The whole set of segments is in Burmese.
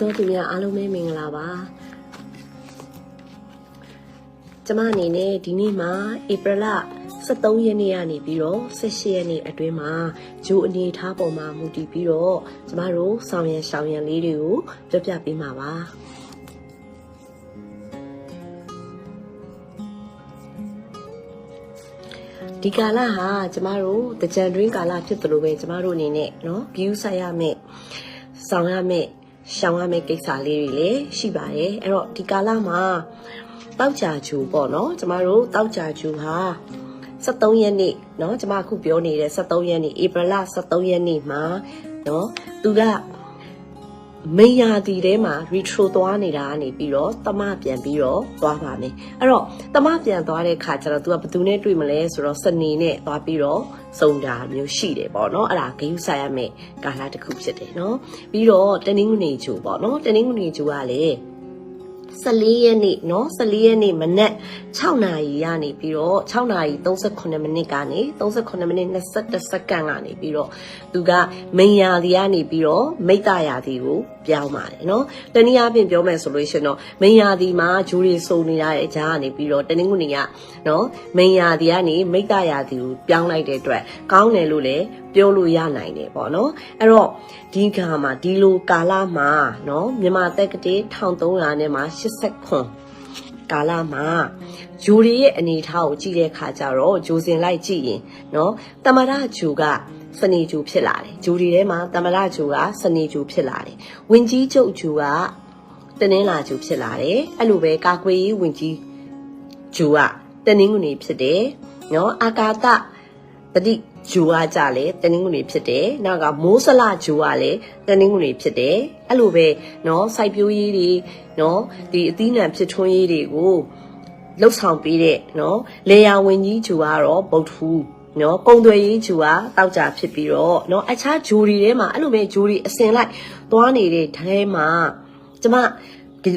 သောသူများအားလုံးပဲမင်္ဂလာပါကျမအနေနဲ့ဒီနေ့မှာဧပြီလ23ရက်နေ့ကနေပြီးတော့18ရက်နေ့အတွင်းမှာဂျိုအနေထားပေါ်မှာမူတည်ပြီးတော့ကျမတို့ဆောင်ရံရှောင်ရံလေးတွေကိုပြပြပေးမှာပါဒီကာလဟာကျမတို့တကြံတွင်းကာလဖြစ်သလိုပဲကျမတို့အနေနဲ့เนาะ view ဆက်ရမယ်ဆောင်ရမယ် ရှောင်ရမယ့်ကိစ္စလေးတွေလည်းရှိပါတယ်အဲ့တော့ဒီကာလမှာတောက်ကြဂျူပေါ့နော်ကျမတို့တောက်ကြဂျူဟာ73ရက်နေ့เนาะကျမအခုပြောနေတဲ့73ရက်နေ့ဧပြီလ73ရက်နေ့မှာเนาะသူက မိန်ယာတီထဲမှာ retro သွားနေတာကနေပြီးတော့တမပြန်ပြီးတော့သွားပါမယ်အဲ့တော့တမပြန်သွားတဲ့ခါကျတော့ तू ကဘယ်သူနဲ့တွေ့မလဲဆိုတော့စနေနဲ့သွားပြီးတော့စုံတာမျိုးရှိတယ်ပေါ့နော်အဲ့ဒါဂယုဆိုင်ရမယ်ကာလတစ်ခုဖြစ်တယ်နော်ပြီးတော့တနင်္ဂနွေဂျူပေါ့နော်တနင်္ဂနွေဂျူကလည်း 14ရက်နေ့เนาะ14ရက်နေ့မနက်6နာရီကနေပြီးတော့6နာရီ38မိနစ်ကနေ38မိနစ်21စက္ကန့်ကနေပြီးတော့သူကမိန်ယာဒီကနေပြီးတော့မိတ္တယာဒီကို ပြောင်းပါတယ်နော်တနည်းအားဖြင့်ပြောမယ်ဆိုလို့ရှင်တော့မင်ယာဒီမှာဂျူရီစုံနေရတဲ့ကြားကနေပြီးတော့တနင်္ဂနွေကနော်မင်ယာဒီကနေမိတ္တရာဒီကိုပြောင်းလိုက်တဲ့အတွက်ကောင်းတယ်လို့လည်းပြောလို့ရနိုင်တယ်ပေါ့နော်အဲ့တော့ဒီခါမှာဒီလိုကာလမှာနော်မြန်မာတက်ကတိ1300နဲ့မှာ89ကာလမှာဂျူရီရဲ့အနေထားကိုကြည့်တဲ့အခါကျတော့ဂျိုစင်လိုက်ကြည့်ရင်နော်တမရဂျူက စနေဂျူဖြစ်လာတယ်ဂျူတွေထဲမှာတမလဂျူကစနေဂျူဖြစ်လာတယ်ဝင်းကြီးကျုပ်ဂျူကတနင်္လာဂျူဖြစ်လာတယ်အဲ့လိုပဲကာကွယ်ရေးဝင်းကြီးဂျူကတနင်္ဂနွေဖြစ်တယ်နော်အာကာသပတိဂျူကကြလဲတနင်္ဂနွေဖြစ်တယ်နောက်ကမိုးဆလဂျူကလဲတနင်္ဂနွေဖြစ်တယ်အဲ့လိုပဲနော်စိုက်ပျိုးရေးတွေနော်ဒီအသီးနှံဖြစ်ထွန်းရေးတွေကိုလှုပ်ဆောင်ပေးတဲ့နော်လေယာဝင်ကြီးဂျူကတော့ဗုဒ္ဓဟူး နော်ကုံသွယ်ရေးဂျူကတောက်ကြဖြစ်ပြီးတော့နော်အခြားဂျူတွေထဲမှာအဲ့လိုပဲဂျူတွေအစင်လိုက်သွားနေတဲ့ထဲမှာကျမဂီ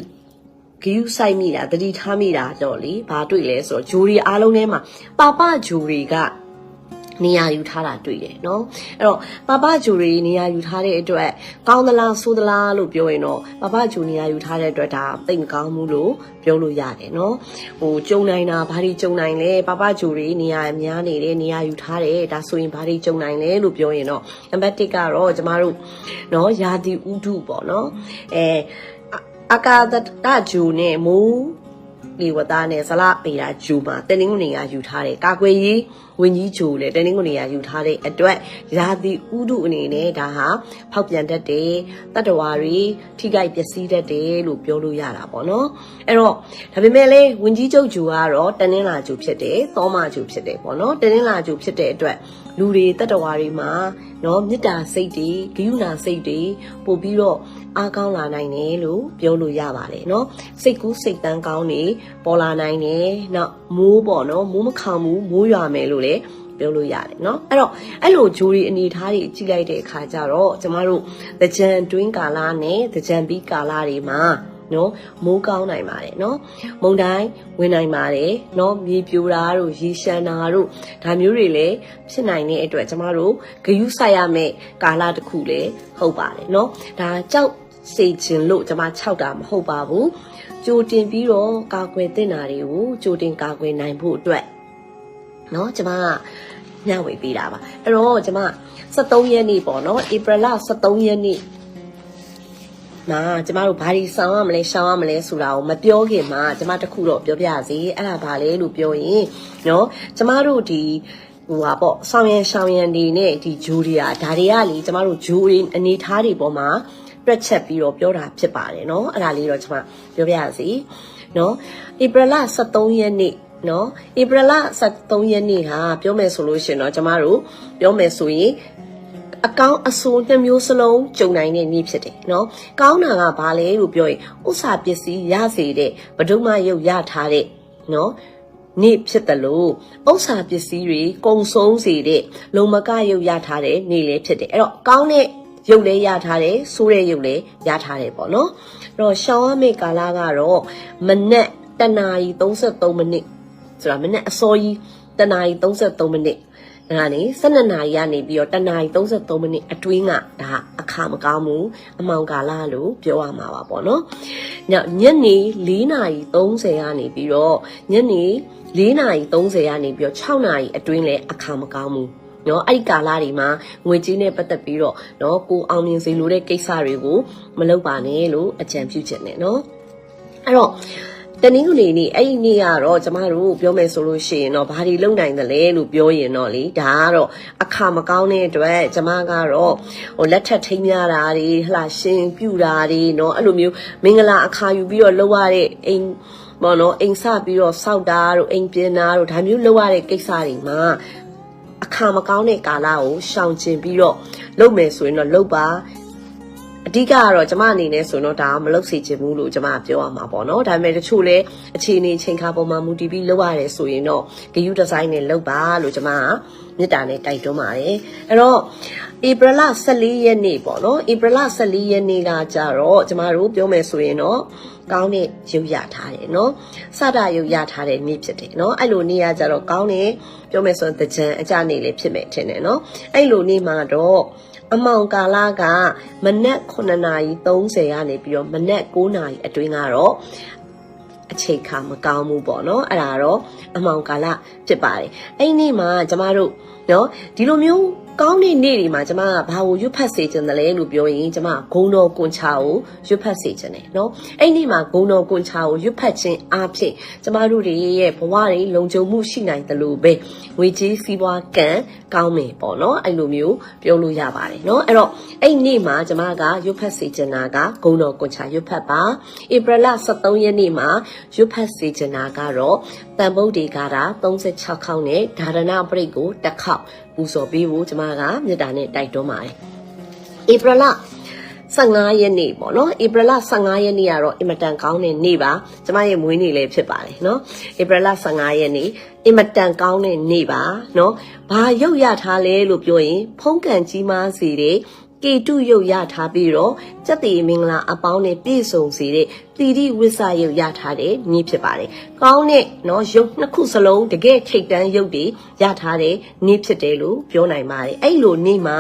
ယူဆိုင်မိတာတတိထားမိတာတော့လေဘာတွေ့လဲဆိုတော့ဂျူတွေအားလုံးထဲမှာပါပဂျူတွေက နေရာယူထားတာတွေ့တယ်နော်အဲ့တော့ပပဂျူရီနေရာယူထားတဲ့အတွက်ကောင်းသလားဆိုးသလားလို့ပြောရင်တော့ပပဂျူနေရာယူထားတဲ့အတွက်ဒါသိမကောင်းဘူးလို့ပြောလို့ရတယ်နော်ဟိုကြုံနိုင်တာဘာတွေကြုံနိုင်လဲပပဂျူရီနေရာများနေတဲ့နေရာယူထားတယ်ဒါဆိုရင်ဘာတွေကြုံနိုင်လဲလို့ပြောရင်တော့နံပါတ်1ကတော့ကျမတို့နော်ယာတီဥဒုပေါ့နော်အဲအကာဒတဂျူနဲ့မိုးလေဝသားနဲ့ဇလပေတာဂျူမှာတနင်္ဂနွေကယူထားတယ်ကာကွယ်ရေး ဝင်ကြီးဂျူလည်းတနင်္ဂနွေကယူထားတဲ့အတွက်ရာသီဥတုအနေနဲ့ဒါဟာဖောက်ပြန်တတ်တယ်တတ္တဝါတွေထိခိုက်ပျက်စီးတတ်တယ်လို့ပြောလို့ရတာပေါ့နော်အဲ့တော့ဒါပေမဲ့လည်းဝင်ကြီးချုပ်ဂျူကတော့တနင်္လာဂျူဖြစ်တယ်သောမဂျူဖြစ်တယ်ပေါ့နော်တနင်္လာဂျူဖြစ်တဲ့အတွက် လူတွေတတ္တဝါတွေမှာနော်မေတ္တာစိတ်တွေဂိယူနာစိတ်တွေပို့ပြီးတော့အားကောင်းလာနိုင်တယ်လို့ပြောလို့ရပါတယ်เนาะစိတ်ကူးစိတ်တန်းကောင်းနေပေါ်လာနိုင်တယ်နောက်မိုးပေါ့နော်မိုးမခံဘူးမိုးရွာမယ်လို့လည်းပြောလို့ရတယ်เนาะအဲ့တော့အဲ့လိုဂျိုရီအနေထားတွေကြည့်လိုက်တဲ့အခါကျတော့ကျမတို့တကြံတွင်းကာလနဲ့တကြံပြီးကာလတွေမှာ နော်မိုးကောင်းနိုင်ပါတယ်နော်မုန်တိုင်းဝင်နိုင်ပါတယ်နော်မြေပြိုတာတို့ရေရှမ်းတာတို့ဒါမျိုးတွေလည်းဖြစ်နိုင်တဲ့အတွက်ကျမတို့ဂယုဆိုင်ရမယ့်ကာလတစ်ခုလည်းဟုတ်ပါတယ်နော်ဒါကြောက်စေခြင်းလို့ကျမ6တာမဟုတ်ပါဘူးကြိုတင်ပြီးတော့ကာကွယ်တင်တာတွေကိုကြိုတင်ကာကွယ်နိုင်ဖို့အတွက်เนาะကျမကညဝေပေးတာပါအဲ့တော့ကျမ73ရက်နေ့ပေါ့เนาะဧပြီလ73ရက်နေ့ ငါကျမတို့ဘာဒီဆောင်ရမလဲရှောင်ရမလဲဆိုတာကိုမပြောခင်မှာကျမတခုတော့ပြောပြစီအဲ့ဒါဘာလဲလို့ပြောရင်နော်ကျမတို့ဒီဟိုပါပေါ့ဆောင်ရန်ရှောင်ရန်တွေနဲ့ဒီဂျိုးတွေကဒါတွေကလေကျမတို့ဂျိုးတွေအနေထားတွေပေါ်မှာပြက်ချက်ပြီးတော့ပြောတာဖြစ်ပါတယ်နော်အဲ့ဒါလေးတော့ကျွန်မပြောပြရစီနော်ဧပြီလ23ရက်နေ့နော်ဧပြီလ23ရက်နေ့ဟာပြောမယ်ဆိုလို့ရှင်တော့ကျမတို့ပြောမယ်ဆိုရင် အကောင်းအဆိုးနှစ်မျိုးစလုံးကြုံနိုင်တဲ့နေ့ဖြစ်တယ်နော်ကောင်းတာကဘာလဲလို့ပြောရင်ဥစ္စာပစ္စည်းရစေတဲ့ဗဒုမရုပ်ရထားတဲ့နော်နေ့ဖြစ်တယ်လို့ဥစ္စာပစ္စည်းတွေကုံဆုံးစေတဲ့လုံမကရုပ်ရထားတဲ့နေ့လည်းဖြစ်တယ်အဲ့တော့ကောင်းတဲ့ရုပ်လည်းရထားတယ်ဆိုးတဲ့ရုပ်လည်းရထားတယ်ပေါ့နော်အဲ့တော့ရှောင်းရမယ့်ကာလကတော့မနက်တနာရီ33မိနစ်ဆိုတာမနေ့အစောကြီးတနာရီ33မိနစ် ဒါကနေ12နာရီကနေပြီးတော့တနာရီ33မိနစ်အတွင်းကဒါအခအခါမကောင်းဘူးအမောင်ကာလလို့ပြောရမှာပါပေါ့နော်။နောက်ညနေ4:30ကနေပြီးတော့ညနေ4:30ကနေပြီးတော့6နာရီအတွင်းလဲအခါမကောင်းဘူး။နော်အဲ့ဒီကာလတွေမှာငွေကြေးနဲ့ပတ်သက်ပြီးတော့နော်ကိုအောင်မြင်စေလိုတဲ့ကိစ္စတွေကိုမလုပ်ပါနဲ့လို့အကြံပြုချင်တယ်နော်အဲ့တော့ တနင်္ဂနွေနေ့အဲ့ဒီနေ့ကတော့ကျမတို့ပြောမယ်ဆိုလို့ရှိရင်တော့ဘာတွေလုပ်နိုင်သလဲလို့ပြောရင်တော့လေဒါကတော့အခါမကောင်းတဲ့အတွက်ကျမကတော့ဟိုလက်ထပ်ထိမ်းများတာတွေဟလာရှင်ပြူတာတွေเนาะအဲ့လိုမျိုးမင်္ဂလာအခါယူပြီးတော့လုပ်ရတဲ့အိမ်ဘောနော်အိမ်စပြီးတော့စောက်တာတို့အိမ်ပြင်တာတို့ဒါမျိုးလုပ်ရတဲ့ကိစ္စတွေမှာအခါမကောင်းတဲ့ကာလကိုရှောင်ကျဉ်ပြီးတော့လုပ်မယ်ဆိုရင်တော့လုပ်ပါ အဓိကကတော့ကျမအနေနဲ့ဆိုတော့ဒါကမလုပ်စေချင်ဘူးလို့ကျမကပြောရမှာပေါ့နော်ဒါပေမဲ့တချို့လဲအခြေအနေချိန်ခါပေါ်မှာမူတည်ပြီးလုပ်ရတယ်ဆိုရင်တော့ဂယူဒီဇိုင်းနဲ့လုပ်ပါလို့ကျမကမေတ္တာနဲ့တိုက်တွန်းပါတယ်အဲ့တော့ဧပြီလ14ရက်နေ့ပေါ့နော်ဧပြီလ14ရက်နေ့ကကြတော့ကျမတို့ပြောမယ်ဆိုရင်တော့ကောင်းတဲ့ရုပ်ရထားတယ်နော်စတာရုပ်ရထားတဲ့နေ့ဖြစ်တယ်နော်အဲ့လိုနေ့ကကြတော့ကောင်းတယ်ပြောမယ်ဆိုရင်တကြံအကြနေ့လေးဖြစ်မယ်ထင်တယ်နော်အဲ့လိုနေ့မှာတော့ အမောင်ကာလကမနက်9:30ကနေပြီးတော့မနက်9:00နာရီအတွင်းကတော့အချိန်ခါမကောင်းဘူးပေါ့နော်အဲ့ဒါတော့အမောင်ကာလဖြစ်ပါတယ်အဲ့ဒီနေ့မှာကျမတို့နော်ဒီလိုမျိုး ကောင်းတဲ့နေ့တွေမှာကျမကဘာကိုရွတ်ဖတ်စေချင်တယ်လဲလို့ပြောရင်ကျမဂုံတော်ကွန်ချာကိုရွတ်ဖတ်စေချင်တယ်နော်အဲ့ဒီနေ့မှာဂုံတော်ကွန်ချာကိုရွတ်ဖတ်ခြင်းအပြင်ကျမတို့တွေရဲ့ဘဝတွေလုံခြုံမှုရှိနိုင်တယ်လို့ပဲငွေကြေးစီးပွားကံကောင်းမယ်ပေါ့နော်အဲ့လိုမျိုးပြောလို့ရပါတယ်နော်အဲ့တော့အဲ့ဒီနေ့မှာကျမကရွတ်ဖတ်စေချင်တာကဂုံတော်ကွန်ချာရွတ်ဖတ်ပါဧပြီလ23ရက်နေ့မှာရွတ်ဖတ်စေချင်တာကတော့တန်ဗုဒ္ဓေကာတာ36ခေါက်နဲ့ဒါရဏပရိတ်ကိုတစ်ခေါက်ပူဇော်ပေးဖို့ကျမကမေတ္တာနဲ့တိုက်တွန်းပါတယ်ဧပြီလ15ရက်နေ့ပေါ့နော်ဧပြီလ15ရက်နေ့ကတော့အင်မတန်ကောင်းတဲ့နေ့ပါကျမရဲ့မွေးနေ့လည်းဖြစ်ပါတယ်နော်ဧပြီလ15ရက်နေ့အင်မတန်ကောင်းတဲ့နေ့ပါနော်ဘာရုပ်ရထားလဲလို့ပြောရင် ဖုံးကန်ကြီးမားစေတဲ့ကေတုရုပ်ရထားပြီးတော့စက်တီမင်္ဂလာအပေါင်းနဲ့ပြည့်စုံစေတဲ့ တီတိဝိဆရုပ်ရထားတဲ့နေ့ဖြစ်ပါတယ်။ကောင်းတဲ့နော်ရုပ်နှစ်ခုစလုံးတကယ်ထိတ်တန်းရုပ်တွေရထားတဲ့နေ့ဖြစ်တယ်လို့ပြောနိုင်ပါတယ်။အဲ့လိုနေ့မှာ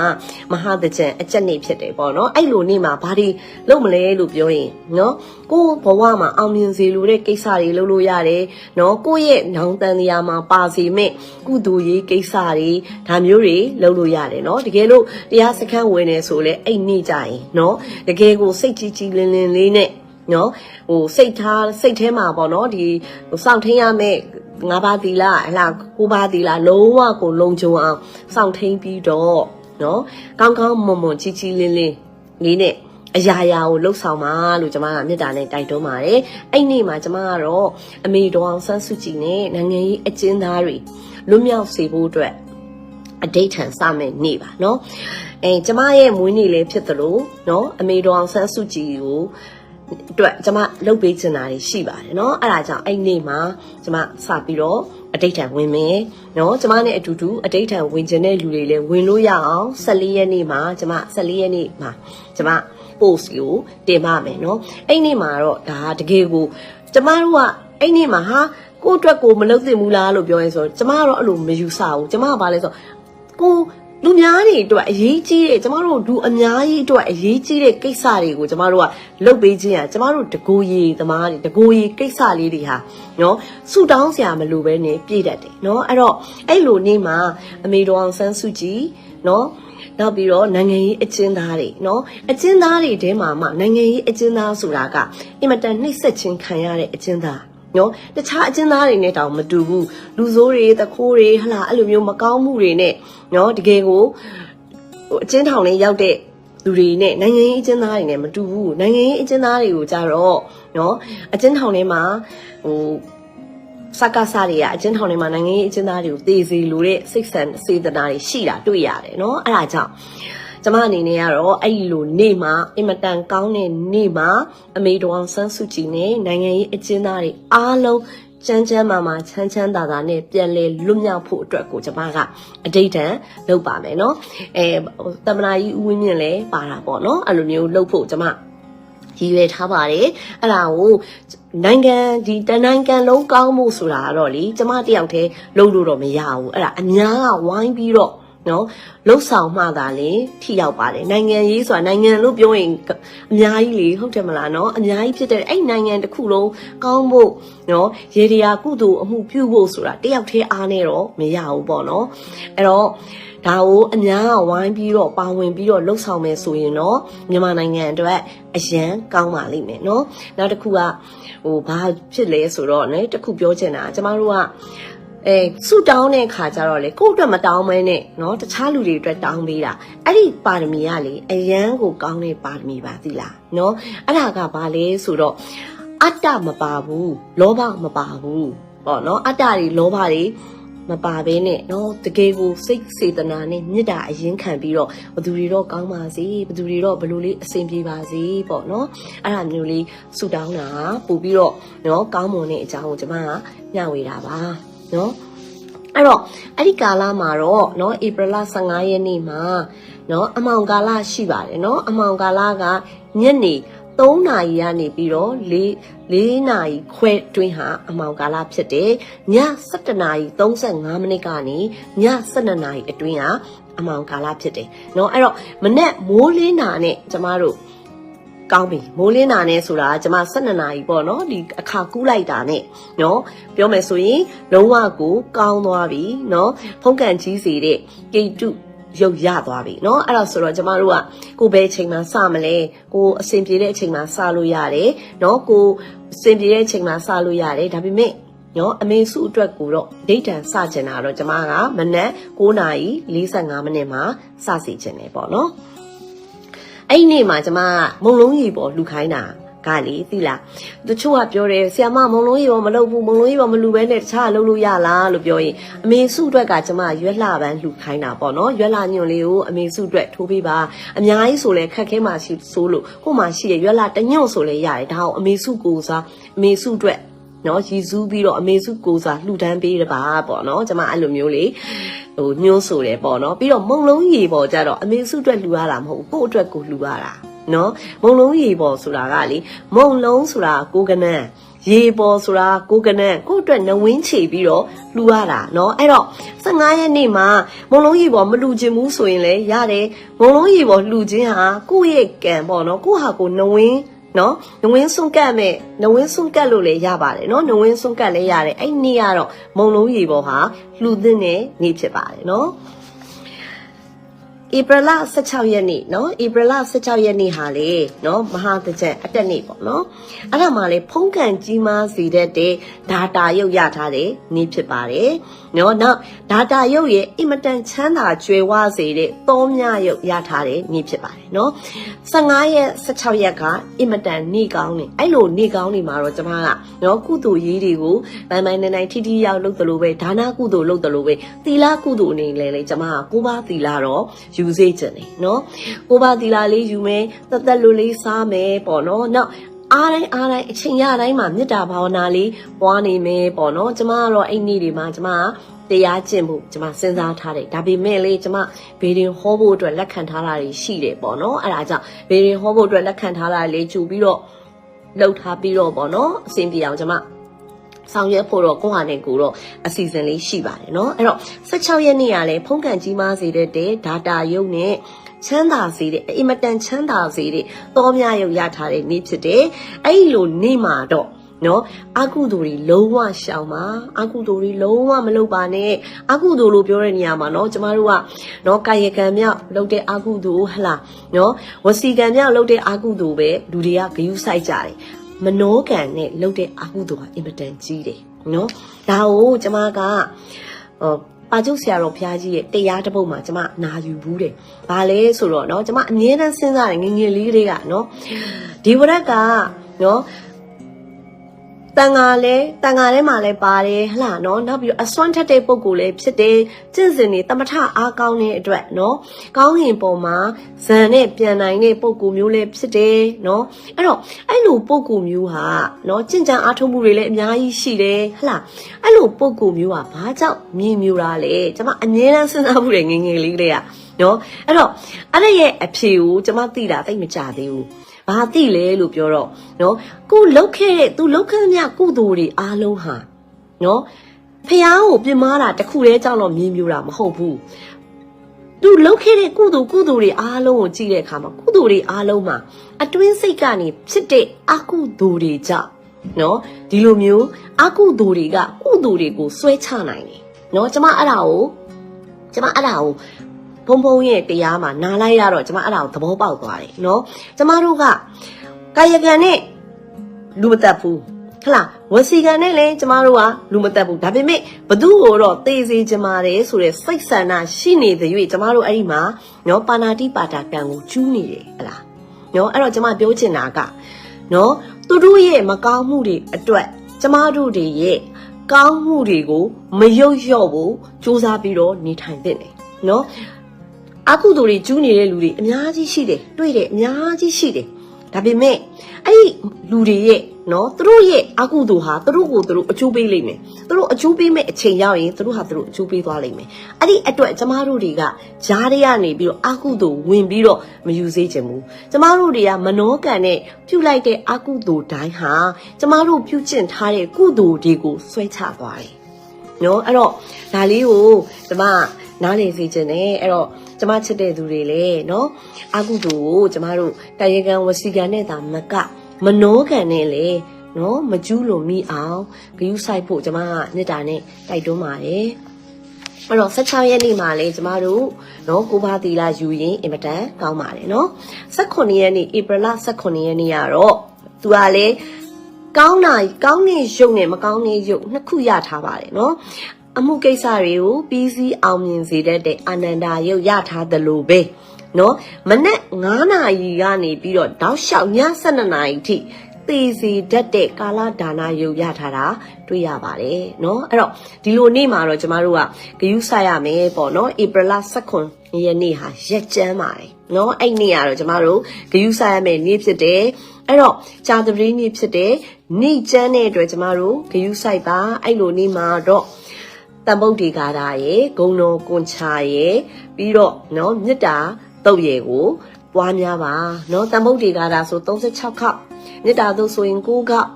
မဟာတကြံအကျက်နေ့ဖြစ်တယ်ပေါ့နော်။အဲ့လိုနေ့မှာဘာတွေလုပ်မလဲလို့ပြောရင်နော်ကိုယ့်ဘဝမှာအောင်မြင်စေလိုတဲ့ကိစ္စတွေလုပ်လို့ရတယ်။နော်ကိုယ့်ရဲ့နောင်တန်တရားမှာပါစီမဲ့ကုသိုလ်ရေးကိစ္စတွေဒါမျိုးတွေလုပ်လို့ရတယ်နော်။တကယ်လို့တရားစခန်းဝင်နေဆိုလဲအဲ့နေ့ကြရင်နော်တကယ်ကိုစိတ်ကြီးကြီးလင်းလင်းလေးနဲ့ နော်ဟိုစိတ်ထားစိတ်ထဲမှာပေါ့နော်ဒီဟိုစောင့်ထင်းရမယ့်ငါးပါးသီလအလားကိုးပါးသီလလုံးဝကိုလုံခြုံအောင်စောင့်ထင်းပြီးတော့နော်ကောင်းကောင်းမွန်မွန်ကြီးကြီးလင်းလင်းလေးနဲ့အရာရာကိုလှုပ်ဆောင်ပါလို့ကျွန်မကမေတ္တာနဲ့တိုက်တွန်းပါတယ်အဲ့နေ့မှာကျွန်မကတော့အမေတော်အောင်ဆန်းစုကြည်နဲ့နိုင်ငံရေးအကျဉ်းသားတွေလွတ်မြောက်စေဖို့အတွက်အဋိဌံစမဲ့နေ့ပါเนาะအဲကျမရဲ့မွေးနေ့လည်းဖြစ်သလိုเนาะအမေတော်အောင်ဆန်းစုကြည်ကို အတွက်ကျမလှုပ်ပေးချင်တာတွေရှိပါတယ်เนาะအဲ့ဒါကြောင့်အဲ့နေ့မှာကျမစပြီးတော့အတိတ်ထံဝင်မယ်เนาะကျမနဲ့အတူတူအတိတ်ထံဝင်ခြင်းတဲ့လူတွေလည်းဝင်လို့ရအောင်14ရက်နေ့မှာကျမ14ရက်နေ့မှာကျမ post ကိုတင်ပါမယ်เนาะအဲ့နေ့မှာတော့ဒါတကယ်ကိုကျမတို့ကအဲ့နေ့မှာဟာကိုယ့်အတွက်ကိုမလုပ်သင့်ဘူးလားလို့ပြောရင်ဆိုတော့ကျမကတော့အဲ့လိုမယူဆဘူးကျမကဘာလဲဆိုတော့ကို လူများတွေအတွက်အရေးကြီးတဲ့ကျမတို့လူအများကြီးအတွက်အရေးကြီးတဲ့ကိစ္စတွေကိုကျမတို့ကလုပ်ပေးခြင်းอ่ะကျမတို့တကိုယ်ရည်သမားတွေတကိုယ်ရည်ကိစ္စလေးတွေဟာနော်ဆူတောင်းစရာမလိုပဲနေပြည့်တတ်တယ်နော်အဲ့တော့အဲ့လိုနေ့မှာအမေတော်အောင်ဆန်းစုကြည်နော်နောက်ပြီးတော့နိုင်ငံရေးအကျဉ်းသားတွေเนาะအကျဉ်းသားတွေထဲမှာမှနိုင်ငံရေးအကျဉ်းသားဆိုတာကအင်မတန်နှိပ်စက်ခြင်းခံရတဲ့အကျဉ်းသား နော်တခြားအကျဉ်းသားတွေနဲ့တောင်မတူဘူးလူဆိုးတွေတခိုးတွေဟလာအဲ့လိုမျိုးမကောင်းမှုတွေနဲ့နော်တကယ်ကိုဟိုအကျဉ်းထောင်လေးရောက်တဲ့လူတွေနဲ့နိုင်ငံရေးအကျဉ်းသားတွေနဲ့မတူဘူးနိုင်ငံရေးအကျဉ်းသားတွေကိုကြတော့နော်အကျဉ်းထောင်ထဲမှာဟိုစကားစားတွေကအကျဉ်းထောင်ထဲမှာနိုင်ငံရေးအကျဉ်းသားတွေကိုသေစေလိုတဲ့စိတ်ဆန်စေတနာတွေရှိတာတွေ့ရတယ်နော်အဲ့ဒါကြောင့် ကျမအနေနဲ့ကတော့အဲ့လိုနေ့မှာအင်မတန်ကောင်းတဲ့နေ့မှာအမေတော်အောင်ဆန်းစုကြည်နဲ့နိုင်ငံရေးအကျဉ်းသားတွေအားလုံးချမ်းချမ်းမာမာချမ်းချမ်းသာသာနဲ့ပြန်လဲလွတ်မြောက်ဖို့အတွက်ကိုကျမကအတိတ်တန်လုပ်ပါမယ်နော်အဲတမနာကြီးဦးဝင်းမြင့်လည်းပါတာပေါ့နော်အဲ့လိုမျိုးလုပ်ဖို့ကျမရည်ရွယ်ထားပါတယ်အဲ့ဒါကိုနိုင်ငံဒီတနိုင်ငံလုံးကောင်းမှုဆိုတာကတော့လေကျမတယောက်တည်းလုပ်လို့တော့မရဘူးအဲ့ဒါအများကဝိုင်းပြီးတော့ နော်လှုပ်ဆောင်မှသာလေထိရောက်ပါတယ်နိုင်ငံရေးဆိုတာနိုင်ငံလို့ပြောရင်အများကြီးလေဟုတ်တယ်မလားနော်အများကြီးဖြစ်တဲ့အဲ့နိုင်ငံတစ်ခုလုံးကောင်းဖို့နော်ရေဒီယာကုသိုလ်အမှုပြုဖို့ဆိုတာတယောက်တည်းအားနဲ့တော့မရဘူးပေါ့နော်အဲ့တော့ဒါကိုအများကဝိုင်းပြီးတော့ပါဝင်ပြီးတော့လှုပ်ဆောင်မယ်ဆိုရင်တော့မြန်မာနိုင်ငံအတွက်အရန်ကောင်းပါလိမ့်မယ်နော်နောက်တစ်ခုကဟိုဘာဖြစ်လဲဆိုတော့ねတစ်ခုပြောချင်တာကျမတို့က အဲဆူတောင်းတဲ့ခါကျတော့လေကိုယ့်အတွက်မတောင်းမဲနဲ့เนาะတခြားလူတွေအတွက်တောင်းပေးတာအဲ့ဒီပါရမီကလေအရန်ကိုကောင်းတဲ့ပါရမီပါသီလားเนาะအဲ့ဒါကဘာလဲဆိုတော့အတ္တမပါဘူးလောဘမပါဘူးပေါ့เนาะအတ္တတွေလောဘတွေမပါဘဲနဲ့เนาะတကယ်ကိုစိတ်စေတနာနဲ့မေတ္တာအရင်ခံပြီးတော့ဘသူတွေတော့ကောင်းပါစေဘသူတွေတော့ဘလို့လေးအဆင်ပြေပါစေပေါ့เนาะအဲ့ဒါမျိုးလေးဆူတောင်းတာပို့ပြီးတော့เนาะကောင်းမွန်တဲ့အကြောင်းကိုကျွန်မကညှဝေတာပါ เนาะအဲ့တော့အဲ့ဒီကာလမှာတော့เนาะဧပြီလ15ရက်နေ့မှာเนาะအမောင်ကာလရှိပါတယ်เนาะအမောင်ကာလကညနေ3နာရီကနေပြီးတော့4 4နာရီခွဲတွင်းဟာအမောင်ကာလဖြစ်တယ်ည7နာရီ35မိနစ်ကနေည7နာရီအတွင်းဟာအမောင်ကာလဖြစ်တယ်เนาะအဲ့တော့မနေ့မိုးလင်းတာနဲ့ကျမတို့ ကောင်းပြီမိုးလင်းတာနဲ့ဆိုတာကျမ12နာရီပေါ့နော်ဒီအခါကူးလိုက်တာနဲ့နော်ပြောမယ်ဆိုရင်လုံးဝကိုကောင်းသွားပြီနော်ဖုန်ကန်ကြီးစီတဲ့ကေတုရုပ်ရသွားပြီเนาะအဲ့ဒါဆိုတော့ကျမတို့ကကိုဘယ်ချိန်မှစမလဲကိုအဆင်ပြေတဲ့အချိန်မှစလို့ရတယ်เนาะကိုအဆင်ပြေတဲ့အချိန်မှစလို့ရတယ်ဒါပေမဲ့နော်အမေစုအတွက်ကိုတော့ဒိတ်တန်စကျင်တာတော့ကျမကမနက်9:45မိနစ်မှာစစီကျင်တယ်ပေါ့နော် အဲ့ဒီနေ့မှာကျမကမုံလုံးကြီးပေါ်လှူခိုင်းတာကလေသိလားတချို့ကပြောတယ်ဆီယမမုံလုံးကြီးပေါ်မလုပ်ဘူးမုံလုံးကြီးပေါ်မလှူဘဲနဲ့တခြားလှုပ်လို့ရလားလို့ပြောရင်အမေစုအတွက်ကကျမရွက်လှပန်းလှူခိုင်းတာပေါ့နော်ရွက်လှညွန့်လေးကိုအမေစုအတွက်ထိုးပေးပါအများကြီးဆိုလဲခက်ခဲမှရှိဆိုလို့ဟိုမှရှိရရွက်လှတညွန့်ဆိုလဲရတယ်ဒါအောင်အမေစုကိုစားအမေစုအတွက်နော်ရည်စူးပြီးတော့အမေစုကိုစားလှူဒန်းပေးတပါပေါ့နော်ကျမအဲ့လိုမျိုးလေး ဟိုညှိုးဆိုတယ်ပေါ့နော်ပြီးတော့မုံလုံးရေပေါ်ကြတော့အမေစုအတွက်လှူရတာမဟုတ်ဘူးကိုယ့်အတွက်ကိုလှူရတာနော်မုံလုံးရေပေါ်ဆိုတာကလေမုံလုံးဆိုတာကိုကနန်းရေပေါ်ဆိုတာကိုကနန်းကိုယ့်အတွက်နဝင်းချေပြီးတော့လှူရတာเนาะအဲ့တော့15ရက်နေ့မှာမုံလုံးရေပေါ်မလှူခြင်းဘူးဆိုရင်လည်းရတယ်မုံလုံးရေပေါ်လှူခြင်းဟာကိုယ့်ရဲ့ကံပေါ့เนาะကိုယ့်ဟာကိုယ်နဝင်း နော်နဝင်းစွန့်ကတ်မဲ့နဝင်းစွန့်ကတ်လို့လည်းရပါတယ်နော်နဝင်းစွန့်ကတ်လည်းရတယ်အဲ့နေ့ကတော့မုံလုံးရေပေါ်ဟာလှူသင့်တဲ့နေ့ဖြစ်ပါတယ်နော်ဧပြီလ16ရက်နေ့နော်ဧပြီလ16ရက်နေ့ဟာလေနော်မဟာတကြံအတက်နေ့ပေါ့နော်အဲ့ဒါမှလေဖုံးကန်ကြီးမားစေတတ်တဲ့ data ရုပ်ရထားတဲ့နေ့ဖြစ်ပါတယ် နော်နောက် data ရုပ်ရဲ့အင်မတန်ချမ်းသာကြွယ်ဝစေတဲ့သုံးမြရုပ်ရထားတဲ့နေ့ဖြစ်ပါတယ်နော်15ရက်16ရက်ကအင်မတန်နေ့ကောင်းနေအဲ့လိုနေ့ကောင်းနေမှာတော့ကျမကနော်ကုသိုလ်ရေးတွေကိုမိုင်မိုင်နိုင်နိုင်ထိထိရောက်လုပ်တယ်လို့ပဲဒါနကုသိုလ်လုပ်တယ်လို့ပဲသီလကုသိုလ်အနေနဲ့လေကျမကကိုးပါးသီလတော့ယူစေချင်တယ်နော်ကိုးပါးသီလလေးယူမယ်သက်သက်လိုလေးစားမယ်ပေါ့နော်နောက် အားတိုင်းအားတိုင်းအချိန်ရတိုင်းမှာမေတ္တာဘာဝနာလေးပွားနေမယ်ပေါ့နော်ကျမကတော့အဲ့နေ့တွေမှာကျမကတရားကျင့်ဖို့ကျမစဉ်းစားထားတယ်ဒါပေမဲ့လေကျမဘေးရင်ဟောဖို့အတွက်လက်ခံထားတာတွေရှိတယ်ပေါ့နော်အဲ့ဒါကြောင့်ဘေးရင်ဟောဖို့အတွက်လက်ခံထားတာလေးကြူပြီးတော့လှုပ်ထားပြီးတော့ပေါ့နော်အဆင်ပြေအောင်ကျမဆောင်ရွက်ဖို့တော့ကိုယ့်ဟာနဲ့ကိုယ်တော့အစီအစဉ်လေးရှိပါတယ်เนาะအဲ့တော့16ရက်နေ့ကလည်းဖုံးကန်ကြီးမားစေတဲ့ data ရုပ်နဲ့ ချမ်းသာစေတဲ့အင်မတန်ချမ်းသာစေတဲ့တောများရုပ်ရထားတဲ့နေ့ဖြစ်တယ်အဲ့ဒီလိုနေ့မှာတော့နော်အကုသိုလ်တွေလုံးဝရှောင်ပါအကုသိုလ်တွေလုံးဝမလုပ်ပါနဲ့အကုသိုလ်လို့ပြောတဲ့နေရာမှာနော်ကျမတို့ကနော်ကာယကံမြောက်လုပ်တဲ့အကုသိုလ်ဟလားနော်ဝစီကံမြောက်လုပ်တဲ့အကုသိုလ်ပဲလူတွေကဂယုစိုက်ကြတယ်မနောကံနဲ့လုပ်တဲ့အကုသိုလ်ကအင်မတန်ကြီးတယ်နော်ဒါကိုကျမကဟော ပါကျုပ်ဆရာတော်ဘုရားကြီးရဲ့တရားတစ်ပုဒ်မှာကျမနာယူဘူးတယ်။ဘာလဲဆိုတော့เนาะကျမအမြဲတမ်းစဉ်းစားတယ်ငငယ်လေးကလေးကเนาะဒီဝရက်ကเนาะ တန်ငါလဲတန်ငါထဲမှာလဲပါတယ်ဟလာနော်နောက်ပြီးတော့အစွမ်းထက်တဲ့ပုံကိုလည်းဖြစ်တယ်ကျင့်စဉ်တွေတမထအားကောင်းတဲ့အတွက်နော်ကောင်းရင်ပုံမှာဇန်နဲ့ပြန်နိုင်တဲ့ပုံကိုမျိုးလည်းဖြစ်တယ်နော်အဲ့တော့အဲ့လိုပုံကိုမျိုးဟာနော်ကျင့်ကြံအားထုတ်မှုတွေလည်းအများကြီးရှိတယ်ဟလာအဲ့လိုပုံကိုမျိုးဟာဘာကြောင့်မြင်မျိုးလားလဲကျွန်မအငြင်းတန်းစဉ်းစားမှုတွေငငယ်လေးကလေးကနော်အဲ့တော့အဲ့ဒါရဲ့အဖြေကိုကျွန်မသိတာသိမကြသေးဘူး ဘာသိလဲလို့ပြောတော့နော်ကိုလှုပ်ခဲ့တဲ့သူလှုပ်ခဲ့သမျှကုသိုလ်တွေအားလုံးဟာနော်ဖះကိုပြမတာတခုတည်းကြောင့်တော့မြင်မျိုးတာမဟုတ်ဘူးသူလှုပ်ခဲ့တဲ့ကုသိုလ်ကုသိုလ်တွေအားလုံးကိုကြည့်တဲ့အခါမှာကုသိုလ်တွေအားလုံးမှာအတွင်းစိတ်ကနေဖြစ်တဲ့အကုသိုလ်တွေကြောင့်နော်ဒီလိုမျိုးအကုသိုလ်တွေကကုသိုလ်တွေကိုဆွဲချနိုင်တယ်နော်ကျမအဲ့ဒါကိုကျမအဲ့ဒါကို ဘုံဘုံရဲ့တရားမှာနားလိုက်ရတော့ကျမအဲ့ဒါကိုသဘောပေါက်သွားတယ်နော်ကျမတို့ကကာယကံနဲ့လူမတက်ဘူးဟတ်လားဝစီကံနဲ့လည်းကျမတို့ကလူမတက်ဘူးဒါပေမဲ့ဘသူ့ကိုတော့သေစေချင်ပါတယ်ဆိုတဲ့စိတ်ဆန္ဒရှိနေတဲ့၍ကျမတို့အဲ့ဒီမှာနော်ပါဏာတိပါတာကံကိုကျူးနေတယ်ဟတ်လားနော်အဲ့တော့ကျမပြောချင်တာကနော်သူတို့ရဲ့မကောင်းမှုတွေအတွက်ကျမတို့တွေရဲ့ကောင်းမှုတွေကိုမယုတ်လျော့ဖို့စူးစမ်းပြီးတော့နေထိုင်သင့်တယ်နော် အကုသိုလ်တွေကျူးနေတဲ့လူတွေအများကြီးရှိတယ်တွေ့တယ်အများကြီးရှိတယ်ဒါပေမဲ့အဲ့ဒီလူတွေရဲ့နော်သူတို့ရဲ့အကုသိုလ်ဟာသူတို့ကိုသူတို့အကျိုးပေးလိမ့်မယ်သူတို့အကျိုးပေးမဲ့အချိန်ရောက်ရင်သူတို့ဟာသူတို့အကျိုးပေးသွားလိမ့်မယ်အဲ့ဒီအတွက်ကျမတို့တွေကဂျားတွေကနေပြီးတော့အကုသိုလ်ဝင်ပြီးတော့မယူစေချင်ဘူးကျမတို့တွေကမနောကံနဲ့ပြုတ်လိုက်တဲ့အကုသိုလ်တိုင်းဟာကျမတို့ပြုတ်ကျင့်ထားတဲ့ကုသိုလ်တွေကိုဆွဲချသွားတယ်နော်အဲ့တော့ဒါလေးကိုကျမနားလည်စေချင်တယ်အဲ့တော့ ကျမချစ်တဲ့သူတွေလည်းနော်အကုသိုလ်ကိုကျမတို့ကာယကံဝစီကံနဲ့သာမကမနောကံနဲ့လေနော်မကျူးလို့မိအောင်ဂယုဆိုင်ဖို့ကျမကမေတ္တာနဲ့တိုက်တွန်းပါတယ်အဲ့တော့16ရက်နေ့မှာလေကျမတို့နော်ကိုဘာတီလာယူရင်အင်မတန်ကောင်းပါတယ်နော်18ရက်နေ့ဧပြီလ18ရက်နေ့ကတော့သူကလေကောင်းတာကောင်းတဲ့ရုပ်နဲ့မကောင်းတဲ့ရုပ်နှစ်ခုရထားပါတယ်နော် အမှုကိစ္စတွေကိုပြီးစီးအောင်မြင်စေတတ်တဲ့အာနန္ဒာရုပ်ရထားသလိုပဲနော်မနေ့9နာရီကနေပြီးတော့တောက်လျှောက်ည7နာရီထိသေစီတတ်တဲ့ကာလဒါနယုတ်ရထားတာတွေ့ရပါတယ်เนาะအဲ့တော့ဒီလိုနေ့မှာတော့ကျမတို့ကဂယုဆိုင်ရမယ်ပေါ့เนาะဧပြီလ19ရက်နေ့ဟာရက်ကျမ်းပါတယ်เนาะအဲ့နေ့ကတော့ကျမတို့ဂယုဆိုင်ရမယ်နေ့ဖြစ်တယ်အဲ့တော့ကြာသပတေးနေ့ဖြစ်တယ်နေ့ကျမ်းတဲ့အတွက်ကျမတို့ဂယုဆိုင်ပါအဲ့လိုနေ့မှာတော့ တမ္ပုတ်ဒီဃာတာရေဂုံလုံးကွန်ချာရေပြီးတော့နော်မြစ်တာတုတ်ရေကိုပွားများပါနော်တမ္ပုတ်ဒီဃာတာဆို36ခေါက်မြစ်တာတုတ်ဆိုရင်9ခေါက်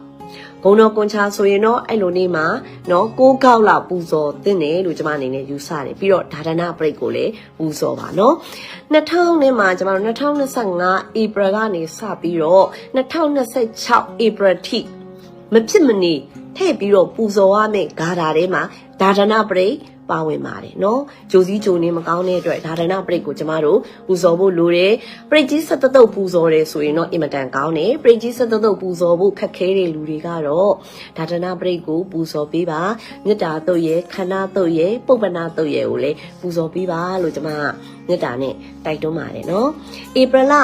ဂုံတော်ကွန်ချာဆိုရင်တော့အဲ့လိုနေ့မှာနော်6ခေါက်လောက်ပူဇော်တင်တယ်လို့ကျွန်မအနေနဲ့ယူဆတယ်ပြီးတော့ဒါဒနာပရိတ်ကိုလည်းပူဇော်ပါနော်2000နဲ့မှာကျွန်မတို့2025 April ကနေစပြီးတော့2026 April ထိမဖြစ်မနေ ထည့်ပြီးတော့ပူဇော်ရမယ့်ဂါထာထဲမှာဒါဒနာပရိပါဝင်ပါတယ်နော်ဂျိုစီဂျိုနေမကောင်းတဲ့အတွက်ဒါဒနာပရိကိုကျမတို့ပူဇော်ဖို့လိုတယ်ပရိကြီးဆက်တုပ်ပူဇော်တယ်ဆိုရင်တော့အင်မတန်ကောင်းတယ်ပရိကြီးဆက်တုပ်ပူဇော်ဖို့ခက်ခဲတဲ့လူတွေကတော့ဒါဒနာပရိကိုပူဇော်ပေးပါမေတ္တာတုပ်ရဲ့ခန္ဓာတုပ်ရဲ့ပုပ္ပနာတုပ်ရဲ့ကိုလည်းပူဇော်ပေးပါလို့ကျမကမေတ္တာနဲ့တိုက်တွန်းပါတယ်နော်ဧပြီလ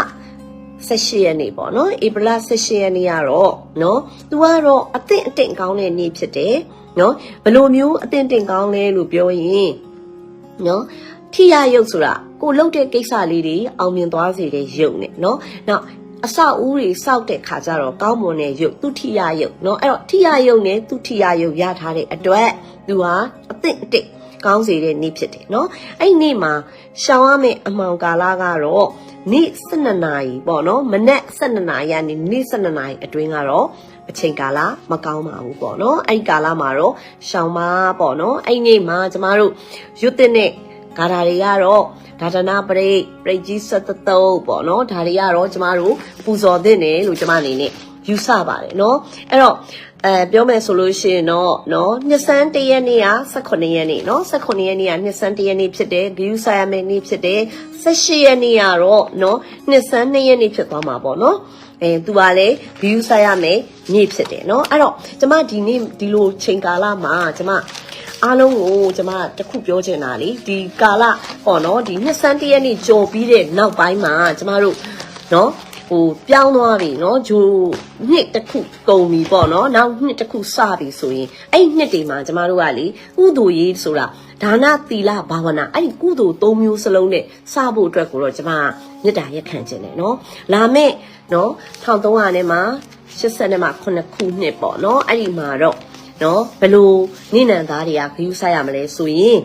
18ရက်နေ့ပေါ့နော်ဧပြီလ18ရက်နေ့ကတော့နော်သူကတော့အသင့်အတင့်ကောင်းတဲ့နေ့ဖြစ်တယ်နော်ဘယ်လိုမျိုးအသင့်အတင့်ကောင်းလဲလို့ပြောရင်နော်ထိရရုပ်ဆိုတာကိုလှုပ်တဲ့ကိစ္စလေးတွေအောင်မြင်သွားစေတဲ့ရုပ်နဲ့နော်နောက်အဆောက်အဦတွေစောက်တဲ့ခါကျတော့ကောင်းမွန်တဲ့ရုပ်သူထိရရုပ်เนาะအဲ့တော့ထိရရုပ်နဲ့သူထိရရုပ်ရထားတဲ့အတွက်သူဟာအသင့်အတင့် ကောင်းစေတဲ့နေ့ဖြစ်တယ်เนาะအဲ့ဒီနေ့မှာရှောင်းရမယ့်အမှောင်ကာလကတော့နေ့12နာရီပေါ့နော်မနက်12နာရီကနေနေ့12နာရီအတွင်းကတော့အချိန်ကာလမကောင်းပါဘူးပေါ့နော်အဲ့ဒီကာလမှာတော့ရှောင်းပါပေါ့နော်အဲ့ဒီနေ့မှာကျမတို့ရွတ်တဲ့ဂါထာတွေကတော့ဒါဒနာပရိတ်ပရိတ်ကြီးဆက်တတုပ်ပေါ့နော်ဒါတွေကတော့ကျမတို့ပူဇော်သင့်တယ်လို့ကျမအနေနဲ့ယူဆပါတယ်เนาะအဲ့တော့ အဲပြောမယ်ဆိုလို့ရှိရင်တော့เนาะနှစ်ဆန်းတရက်နေ့က18ရက်နေ့เนาะ18ရက်နေ့ကနှစ်ဆန်းတရက်နေ့ဖြစ်တယ်ဂယူဆိုင်ရမယ်နေ့ဖြစ်တယ်18ရက်နေ့ကတော့เนาะနှစ်ဆန်း2ရက်နေ့ဖြစ်သွားမှာပေါ့เนาะအဲသူကလည်းဂယူဆိုင်ရမယ်နေ့ဖြစ်တယ်เนาะအဲ့တော့ကျမဒီနေ့ဒီလိုချိန်ကာလမှာကျမအားလုံးကိုကျမတခုပြောချင်တာလေဒီကာလပေါ့နော်ဒီနှစ်ဆန်းတရက်နေ့ကြော်ပြီးတဲ့နောက်ပိုင်းမှာကျမတို့နော် ဟိုပြောင်းသွားပြီเนาะဂျိုနှစ်တစ်ခုကုန်ပြီပေါ့เนาะနောက်နှစ်တစ်ခုစပြီဆိုရင်အဲ့နှစ်တွေမှာကျမတို့ကလေကုသိုလ်ရေးဆိုတာဒါနသီလဘာဝနာအဲ့ဒီကုသိုလ်၃မျိုးစလုံးနဲ့စဖို့အတွက်ကိုတော့ကျမမေတ္တာရက်ခံခြင်းတယ်เนาะလာမဲ့เนาะ1300နဲ့မှာ80နဲ့မှာ9ခုနှစ်ပေါ့เนาะအဲ့ဒီမှာတော့နော်ဘယ်လိုနိနန်သားတွေကဂယုဆိုင်ရမလဲဆိုရင်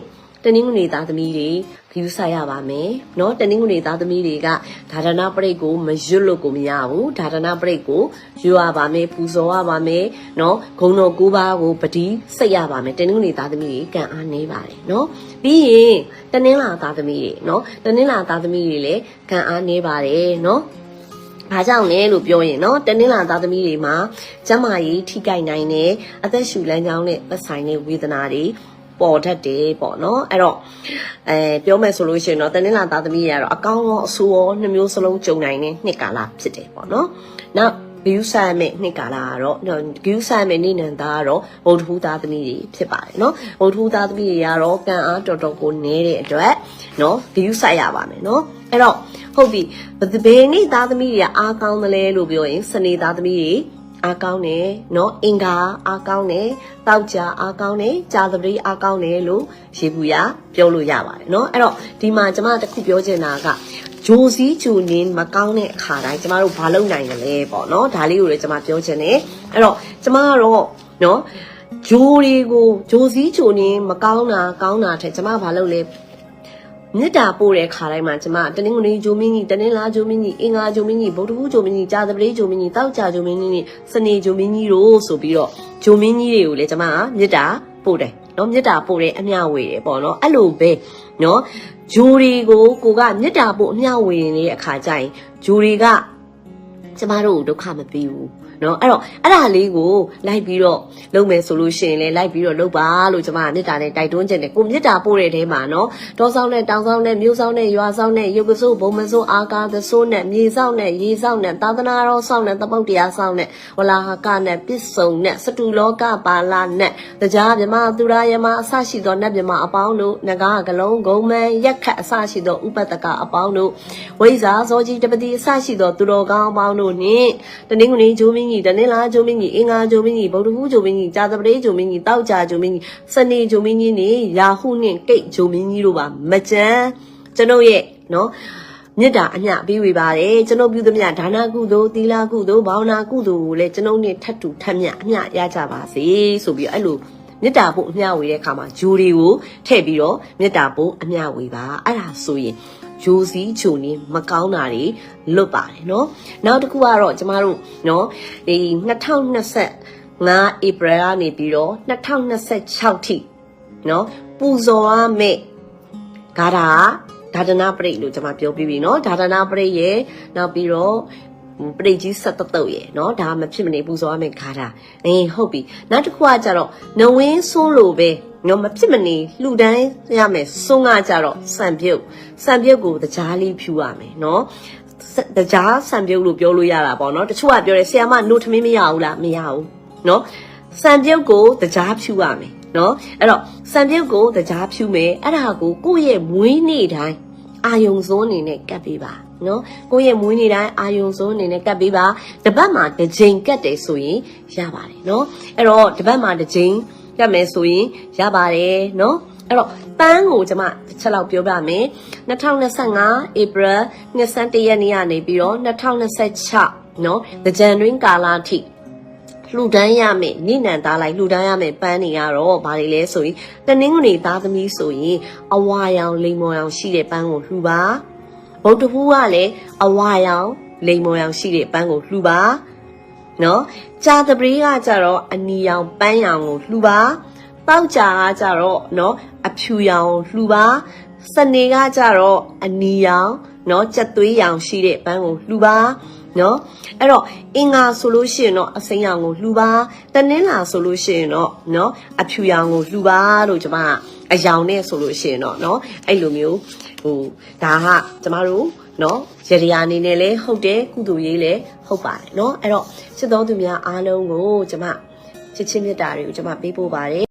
တနင်္ဂနွေသားသမီးတွေ ဂယူဆိုင်ရပါမယ်เนาะတနင်္ဂနွေသားသမီးတွေကဒါဒနာပရိတ်ကိုမရွတ်လို့ကိုမရဘူးဒါဒနာပရိတ်ကိုရွတ်ရပါမယ်ပူဇော်ရပါမယ်เนาะဂုံတော်ကိုးပါးကိုပတိစိတ်ရပါမယ်တနင်္ဂနွေသားသမီးတွေကံအားနေပါတယ်เนาะပြီးရင်တနင်္လာသားသမီးတွေเนาะတနင်္လာသားသမီးတွေလည်းကံအားနေပါတယ်เนาะ ဘာကြောင့်လဲလို့ပြောရင်เนาะတနင်္လာသားသမီးတွေမှာကျန်းမာရေးထိခိုက်နိုင်တယ်အသက်ရှူလမ်းကြောင်းနဲ့ပတ်ဆိုင်တဲ့ဝေဒနာတွေ ပေါ်တတ်တယ်ပေါ့နော်အဲ့တော့အဲပြောမယ်ဆိုလို့ရှိရင်တော့တနင်္လာသားသမီးတွေကတော့အကောင်းရောအဆိုးရောနှစ်မျိုးစလုံးကြုံနိုင်တဲ့နှစ်ကာလဖြစ်တယ်ပေါ့နော်နောက်ဘီယူဆိုင်မဲ့နှစ်ကာလကတော့ဂယူဆိုင်မဲ့နေနံသားကတော့ဗုဒ္ဓဟူသားသမီးတွေဖြစ်ပါတယ်နော်ဗုဒ္ဓဟူသားသမီးတွေကတော့ကံအားတော်တော်ကိုနေတဲ့အတွက်နော်ဂယူဆိုင်ရပါမယ်နော်အဲ့တော့ဟုတ်ပြီဘယ်နေ့သားသမီးတွေကအားကောင်းတယ်လဲလို့ပြောရင်စနေသားသမီးတွေ အားကောင်းတယ်နော်အင်္ဂါအားကောင်းတယ်တောက်ကြအားကောင်းတယ်ကြာသပတိအားကောင်းတယ်လို့ရေဘူးရပြောလို့ရပါတယ်နော်အဲ့တော့ဒီမှာကျမတခုပြောချင်တာကဂျိုစီဂျူနင်းမကောင်းတဲ့အခါတိုင်းကျမတို့မလုပ်နိုင်ကြလဲပေါ့နော်ဒါလေးကိုလည်းကျမပြောချင်တယ်အဲ့တော့ကျမကတော့နော်ဂျိုတွေကိုဂျိုစီဂျူနင်းမကောင်းတာကောင်းတာထက်ကျမဘာလုပ်လဲ မြစ်တာပို့တဲ့ခါတိုင်းမှာကျမတနင်္ဂနွေဂျိုမင်းကြီးတနင်္လာဂျိုမင်းကြီးအင်္ဂါဂျိုမင်းကြီးဗုဒ္ဓဘူးဂျိုမင်းကြီးကြာသပတေးဂျိုမင်းကြီးတောက်ကြဂျိုမင်းကြီးစနေဂျိုမင်းကြီးတို့ဆိုပြီးတော့ဂျိုမင်းကြီးတွေကိုလည်းကျမကမြစ်တာပို့တယ်နော်မြစ်တာပို့တယ်အမျှဝေတယ်ပေါ့နော်အဲ့လိုပဲနော်ဂျိုတွေကိုကိုကမြစ်တာပို့အမျှဝေနေတဲ့အခါကျရင်ဂျိုတွေကကျမတို့ဒုက္ခမပေးဘူး နော်အဲ့တော့အဲ့ဒါလေးကိုလိုက်ပြီးတော့လုပ်မယ်ဆိုလို့ရှိရင်လည်းလိုက်ပြီးတော့လုပ်ပါလို့ကျမကမေတ္တာနဲ့တိုက်တွန်းခြင်းတယ်ကိုမေတ္တာပို့တဲ့တဲမှာနော်တောဆောင်နဲ့တောင်ဆောင်နဲ့မြို့ဆောင်နဲ့ရွာဆောင်နဲ့ရုပ်ကစိုးဘုံမစိုးအာကာသစိုးနဲ့မြေဆောင်နဲ့ရေဆောင်နဲ့သာသနာတော်ဆောင်နဲ့တပုတ်တရားဆောင်နဲ့ဝလာဟကနဲ့ပစ္စုံနဲ့စတုလောကပါလာနဲ့တရားမြမသူရယမအစရှိသောနတ်မြမအပေါင်းတို့ငကားကလုံးဂုံမန်ရက်ခတ်အစရှိသောဥပတကအပေါင်းတို့ဝိဇာဇောကြီးတပတိအစရှိသောသူတော်ကောင်းအပေါင်းတို့နှင့်တနင်္ဂနွေဂျိုးမင်းကြီးတနင်္လာဂျိုးမင်းကြီးအင်္ဂါဂျိုးမင်းကြီးဗုဒ္ဓဟူးဂျိုးမင်းကြီးကြာသပတေးဂျိုးမင်းကြီးတောက်ကြဂျိုးမင်းကြီးစနေဂျိုးမင်းကြီးနဲ့ရာဟုနှင့်ကိတ်ဂျိုးမင်းကြီးတို့ပါမကြမ်းကျွန်ုပ်ရဲ့နော်မြစ်တာအမျှပေးဝေပါတယ်ကျွန်ုပ်ပြုသမျှဒါနကုသိုလ်သီလကုသိုလ်ဘာဝနာကုသိုလ်ကိုလည်းကျွန်ုပ်နဲ့ထပ်တူထပ်မျှအမျှရကြပါစေဆိုပြီးတော့အဲ့လိုမေတ္တာပို့အမျှဝေတဲ့အခါမှာဂျိုတွေကိုထည့်ပြီးတော့မေတ္တာပို့အမျှဝေပါအဲ့ဒါဆိုရင် ဂျိုစီဂျိုနေမကောင်းတာတွေလွတ်ပါတယ်เนาะနောက်တစ်ခုကတော့ကျမတို့เนาะဒီ2025 April ကနေပြီးတော့2026ထိเนาะပူဇော်ရမယ့်ဂါထာဒါဒနာပရိတ်လို့ကျွန်မပြောပြီးပြီเนาะဒါဒနာပရိတ်ရဲ့နောက်ပြီးတော့ ပရိတ်ကြီးဆက်တုတ်ရဲ့เนาะဒါမဖြစ်မနေပူဇော်ရမယ့်ဂါထာအေးဟုတ်ပြီနောက်တစ်ခုကကြတော့နဝင်းဆိုးလို့ပဲနော်မဖြစ်မနေလှူဒန်းရမယ်စွန်းကကြတော့စံပြုတ်စံပြုတ်ကိုတကြားလေးဖြူရမယ်နော်တကြားစံပြုတ်လို့ပြောလို့ရတာပေါ့နော်တချို့ကပြောတယ်ဆရာမနို့ထမင်းမရဘူးလားမရဘူးနော်စံပြုတ်ကိုတကြားဖြူရမယ်နော်အဲ့တော့စံပြုတ်ကိုတကြားဖြူမယ်အဲ့ဒါကိုကိုယ့်ရဲ့မွေးနေ့တိုင်းအာယုံစိုးအနေနဲ့ကတ်ပေးပါ နော်ကိုယ့်ရဲ့မွေးနေ့တိုင်းအာယုံစိုးအနေနဲ့ကတ်ပေးပါတစ်ပတ်မှာတစ်ကြိမ်ကတ်တယ်ဆိုရင်ရပါတယ်နော်အဲ့တော့တစ်ပတ်မှာတစ်ကြိမ်ကတ်မယ်ဆိုရင်ရပါတယ်နော်အဲ့တော့ပန်းကိုကျွန်မတစ်ချက်လောက်ပြောပြမယ်2025 April 21ရက်နေ့ကနေပြီးတော့2026နော်ကြံတွင်းကာလအထိလှူဒန်းရမယ်နိနန်သားလိုက်လှူဒန်းရမယ်ပန်းတွေကတော့ဘာတွေလဲဆိုရင်တနင်္ဂနွေသားသမီးဆိုရင်အဝါရောင်လိမ္မော်ရောင်ရှိတဲ့ပန်းကိုလှူပါ ဗုဒ္ဓဟူးကလည်းအဝါရောင်လိမ်မော်ရောင်ရှိတဲ့ပန်းကိုလှူပါနော်ကြာတပလေးကကြတော့အနီရောင်ပန်းရောင်ကိုလှူပါပေါက်ကြာကကြတော့နော်အဖြူရောင်လှူပါစနေကကြတော့အနီရောင်နော်ကြက်သွေးရောင်ရှိတဲ့ပန်းကိုလှူပါနော်အဲ့တော့အင်္ဂါဆိုလို့ရှိရင်တော့အစိမ်းရောင်ကိုလှူပါတနင်္လာဆိုလို့ရှိရင်တော့နော်အဖြူရောင်ကိုလှူပါလို့ကျွန်မကအယောင်နဲ့ဆိုလို့ရှိရင်တော့နော်အဲ့လိုမျိုး ဟိုဒါကကျမတို့နော်ရရအနေနဲ့လဲဟုတ်တယ်ကုသိုလ်ရေးလဲဟုတ်ပါတယ်နော်အဲ့တော့ချစ်တော်သူများအားလုံးကိုကျမချစ်ချင်းမြတ်တာတွေကိုကျမပေးပို့ပါတယ်